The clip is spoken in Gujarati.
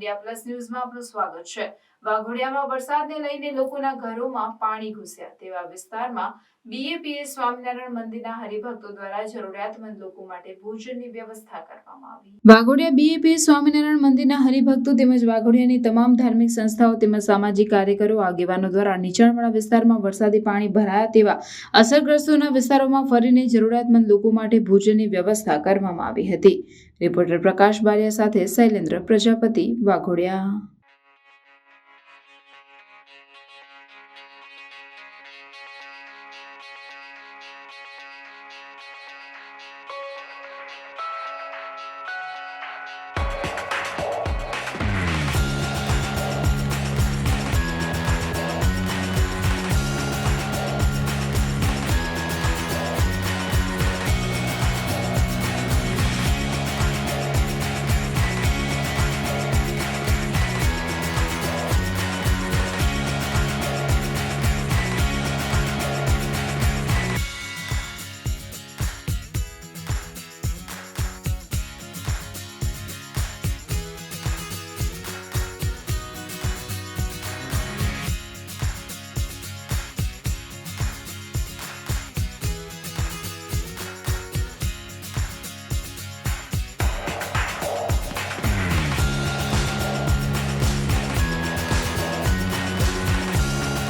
ઇન્ડિયા પ્લસ ન્યૂઝમાં આપનું સ્વાગત છે. વાઘોડિયામાં વરસાદને લઈને લોકોના ઘરોમાં પાણી ઘૂસ્યા તેવા વિસ્તારમાં બીએપીએ સ્વામિનારાયણ મંદિરના હરિભક્તો દ્વારા જરૂરિયાતમંદ લોકો માટે ભોજનની વ્યવસ્થા કરવામાં આવી. વાઘોડિયા બીએપીએ સ્વામિનારાયણ મંદિરના હરિભક્તો તેમજ વાઘોડિયાની તમામ ધાર્મિક સંસ્થાઓ તેમજ સામાજિક કાર્યકરો, આગેવાનો દ્વારા નીચાણવાળા વિસ્તારમાં વરસાદી પાણી ભરાયા તેવા અસરગ્રસ્તોના વિસ્તારોમાં ફરીને જરૂરિયાતમંદ લોકો માટે ભોજનની વ્યવસ્થા કરવામાં આવી હતી. રિપોર્ટર પ્રકાશ બારિયા સાથે શૈલેન્દ્ર પ્રજાપતિ વાઘોડિયા